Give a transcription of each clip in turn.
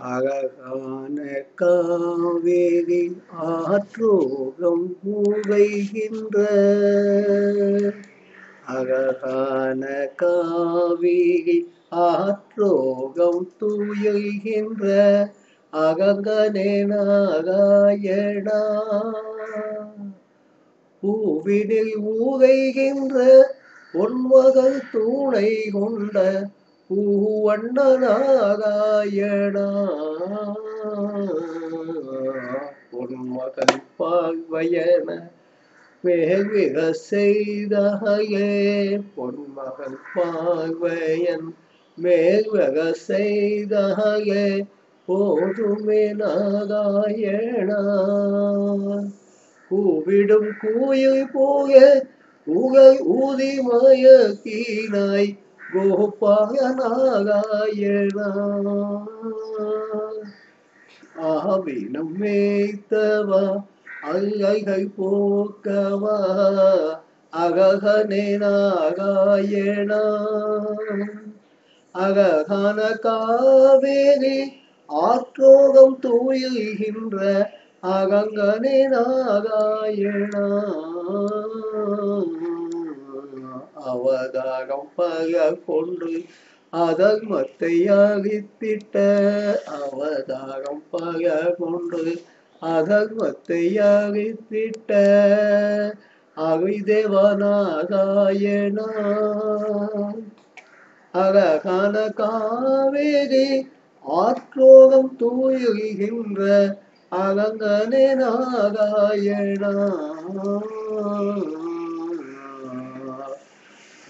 அழகான காவேரி ஆற்றோகம் மூவைகின்ற அழகான காவேரி ஆற்றோகம் தூயுகின்ற அகங்கனே நாராயணா. பூவினில் ஊகைகின்ற பொன்மகள் தூணை கொண்ட பூவண்ண நாராயணா பொன்மகள் பால்வயன வேவிர செய்தகையே பொன்மகள் பார்வையன் மேல்வர செய்தகையே போதுமே நாராயணா. கூவிடும் கூயை போய உகை ஊதி மயக்கினாய். கோபால நாராயணா ஆவினம் மேய்த்தவா அல்லைகள் போக்கவா அககனே நாராயணா. அககன காவேரி ஆற்றோகம் தூயுகின்ற அகங்கனே நாராயணா. அவதாரமாக கொண்டு அதர்மத்தை அழித்திட்ட. அவதாரம் பல கொண்டு அதர்மத்தை அழித்திட்ட. அவிதேவநாராயணா அழகான காவேரி ஆற்றோகம் தூயுகின்ற அகங்கனே நாராயணா.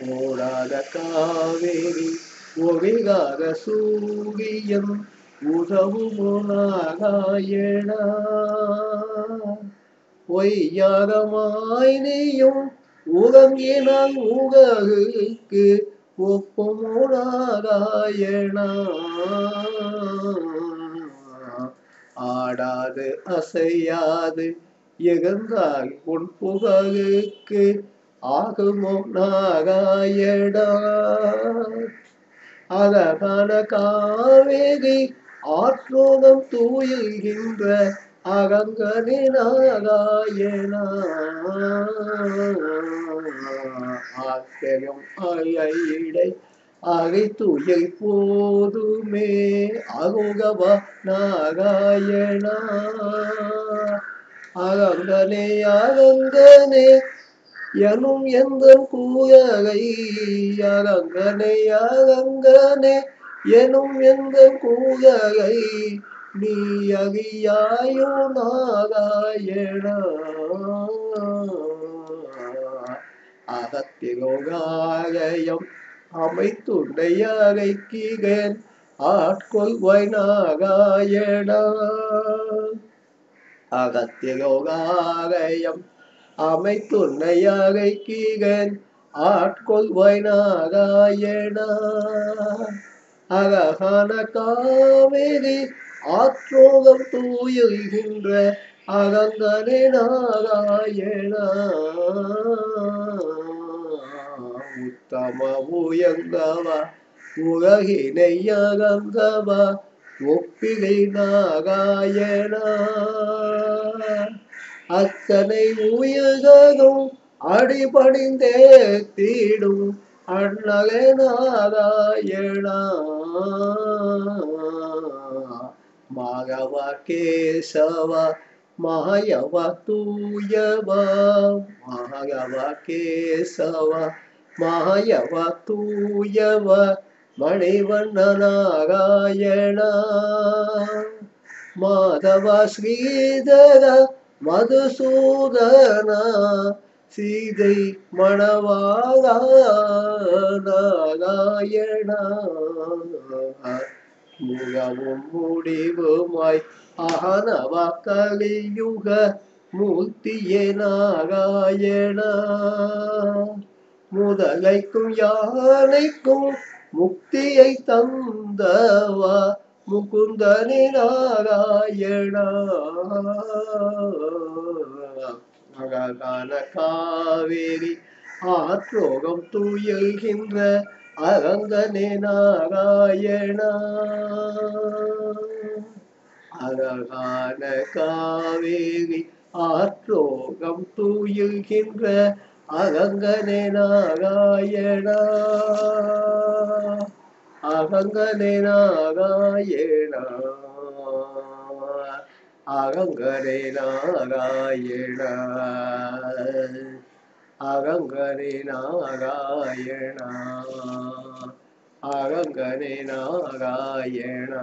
ஓடாத காவேரி ஒழிகாத சூரியம் உதவுமோ நாராயணா. பொய்யாகமாய் நீயும் உறங்கினால் உகருக்கு ஒப்புமோ ஆடாது அசையாது எகந்தால் உன் புகழுக்கு ஆகுமோ நாகாயடா அழகான காவேரி ஆற்றோகம் தூயுகின்ற அகங்கனே நாராயணா ஆக்கிரம் அழைடை அகை போதுமே அகோகவா நாராயணா அகங்கனே அகங்கனே எனும் எந்த கூயகை அகங்கனே அகங்கனே எனும் எந்த கூயகை நீ அகியாயோ நாராயணா. அகத்திலோகாயம் அமைத்துண்டையகைக்கிறேன் ஆட்கொள்வாய் நாராயணா அகத்திலோகாயம் அமைத்துண்டையகைக்கிறேன் ஆட்கொள்வாய் நாராயணா அழகான காவேரி ஆற்றோகம் தூயுகின்ற அகங்கனே நாராயணா. உத்தம உயங்கவா உலகினையகங்கவா ஒப்பிலை நாராயணா. அத்தனை உயகனும் அடிபணிந்தே தீடும் அண்ணலே நாராயணா மாகவ கேசவ மாயவ தூயவ மாகவ கேசவ மாயவ தூயவ மணிவண்ண நாராயணா மாதவ ஸ்ரீதர மதுசூதனா சீதை மணவாளா நாராயணா முகமும் முடிவுமாய் அகனவ கலியுக மூர்த்தியே நாராயணா. முதலைக்கும் யானைக்கும் முக்தியை தந்தவா முகுந்தனி நாராயணா. அழகான காவேரி ஆற்றோகம் தூயல்கின்ற அரங்கனே நாராயணா. அழகான காவேரி ஆற்றோகம் தூயுகின்ற அரங்கனே நாராயணா. அகங்கனே நாராயணா அகங்கனே நாராயணா அகங்கரே நாராயணா அகங்கரே நாராயணா